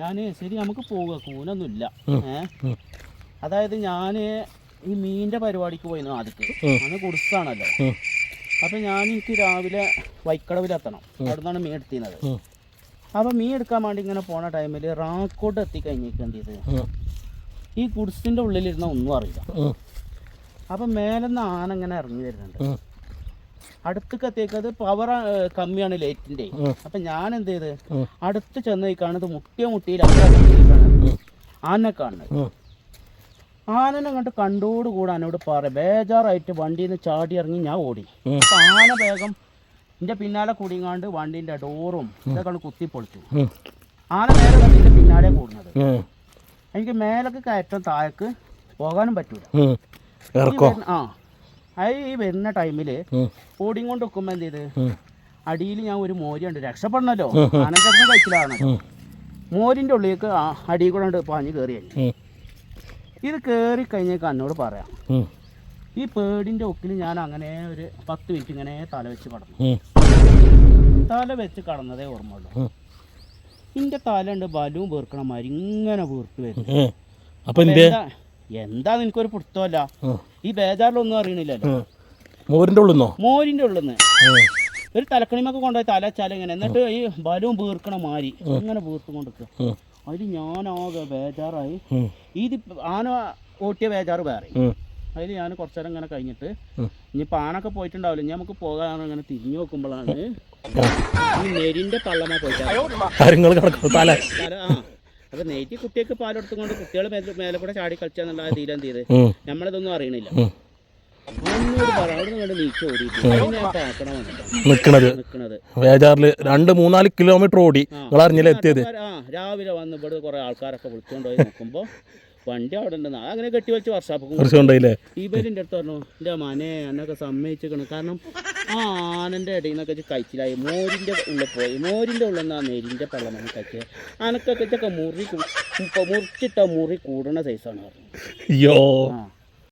ഞാൻ ശരി നമുക്ക് പോവുക. കൂനൊന്നുമില്ല. ഏഹ് അതായത് ഞാൻ ഈ മീനിന്റെ പരിപാടിക്ക് പോയിരുന്നു ആദ്യത്തെ. അന്ന് കുടിസ്ഥാണല്ലോ അപ്പൊ ഞാൻ എനിക്ക് രാവിലെ വൈക്കടവിലെത്തണം അവിടെ നിന്നാണ് മീൻ എടുത്തിരുന്നത്. അപ്പൊ മീൻ എടുക്കാൻ വേണ്ടി ഇങ്ങനെ പോണ ടൈമിൽ റാക്കോട്ട് എത്തിക്കഴിഞ്ഞേക്ക് എന്ത് ചെയ്ത്. ഈ കുടിസിന്റെ ഉള്ളിലിരുന്ന ഒന്നും അറിയില്ല. അപ്പൊ മേലെന്ന് ആന ഇങ്ങനെ ഇറങ്ങി വരുന്നുണ്ട്. അടുത്തേക്ക് എത്തിയേക്കത് പവർ കമ്മിയാണ് ലൈറ്റിന്റെ. അപ്പൊ ഞാൻ എന്ത് ചെയ്ത്. അടുത്ത് ചെന്ന് കാണുന്നത് മുട്ടിയ മുട്ടിയിൽ ആനെ കാണുന്നത്. ആനനെ കണ്ട് കണ്ടോട് കൂടെ എന്നോട് പറ ബേജാറായിട്ട് വണ്ടിയിൽ നിന്ന് ചാടി ഇറങ്ങി ഞാൻ ഓടി. അപ്പൊ ആന വേഗം എന്റെ പിന്നാലെ കൂടിങ്ങാണ്ട് വണ്ടിന്റെ ഡോറും ഇതൊക്കെ കുത്തി പൊളിച്ചു ആന നേരെ വണ്ടിന്റെ പിന്നാലെ കൂടുന്നത് എനിക്ക് മേലൊക്കെ കയറ്റം താഴേക്ക് പോകാനും പറ്റൂല. ആ. അത് ഈ വരുന്ന ടൈമിൽ ഓടിയും കൊണ്ട് വെക്കുമ്പോ എന്ത് ചെയ്ത്? അടിയിൽ ഞാൻ ഒരു മോരിയുണ്ട് രക്ഷപ്പെടണല്ലോ. ആനന്ദത്തിന് കഴിച്ചിലാണ്. ഉം. മോരിന്റെ ഉള്ളിലേക്ക് അടിയിൽ കൂടെ ഉണ്ട് പാഞ്ഞ് കയറി ഇത് കയറി കഴിഞ്ഞേക്ക് എന്നോട് പറയാം. ഈ പേടിന്റെ ഒക്കിൽ ഞാൻ അങ്ങനെ ഒരു പത്ത് മിനിറ്റ് ഇങ്ങനെ തല വെച്ച് കടന്നു. തല വെച്ച് കടന്നതേ ഓർമ്മയുള്ളൂ. ഇന്റെ എന്റെ തല ഉണ്ട് ബലവും വീർക്കണ മാതിരി ഇങ്ങനെ വീർത്ത് വരും. അപ്പൊ എന്തേ നിനക്കൊരു പിടുത്തമല്ല? ഈ ബേജാറിലൊന്നും അറിയണില്ലല്ലോ. മോരിന്റെ ഉള്ളിന്നോ? മോരിന്റെ ഉള്ളിന്ന്. ഒരു തലക്കണിമൊക്കെ കൊണ്ടുപോയി തല വെച്ചാൽ ഇങ്ങനെ എന്നിട്ട് ഈ ബലവും വീർക്കണ മാരി ഇങ്ങനെ വീർത്ത് കൊണ്ടിരിക്കുക ഉം. അതിൽ ഞാനാകെ ബേജാറായി. ഇത് ആന ഓട്ടിയ ബേജാറ് വേറെ. അതിൽ ഞാൻ കുറച്ചു നേരം ഇങ്ങനെ കഴിഞ്ഞിട്ട് ഇനി പാനൊക്കെ പോയിട്ടുണ്ടാവില്ല? ഇനി നമുക്ക് പോകാൻ ഇങ്ങനെ തിരിഞ്ഞു നോക്കുമ്പോഴാണ് ഈ നെരിന്റെ പള്ളമ പോയിട്ട് അപ്പൊ നെയ്റ്റി കുട്ടിയൊക്കെ പാലെടുത്തുകൊണ്ട് കുട്ടികൾ മേലെ കൂടെ ചാടി കളിച്ചാന്നുള്ള എന്ത് ചെയ്ത്. നമ്മളിതൊന്നും അറിയണില്ല. നിക്കണത്. ബേജാറിൽ രണ്ട് മൂന്നാൽ കിലോമീറ്റർ ഓടി നിങ്ങൾ അറിഞ്ഞില്ല എത്തിയത്? രാവിലെ വന്ന് ഇവിടെ കുറെ ആൾക്കാരൊക്കെ വിളിച്ചുകൊണ്ട് പോയി നോക്കുമ്പോൾ വണ്ടി അവിടെ ഉണ്ടെന്ന്. അങ്ങനെ കെട്ടി വെച്ച് വർഷാപ്പ് ഇവരിന്റെ ഇവരിന്റെ അടുത്ത് പറഞ്ഞു എന്റെ മനെ എന്നൊക്കെ സമ്മതിച്ചിരിക്കണം. കാരണം ആ ആനന്റെ ഇടയിൽ നിന്നൊക്കെ കഴിച്ചിലായി മോരിന്റെ ഉള്ളിൽ പോയി. മോരിന്റെ ഉള്ളിൽ നിന്നാ നെരിന്റെ പള്ളമാണ് കഴിച്ചത് അനക്കൊക്കെ ഇതൊക്കെ മുറി മുറിച്ചിട്ട മുറി കൂടണ സൈസാണ് പറഞ്ഞു. അയ്യോ ആ.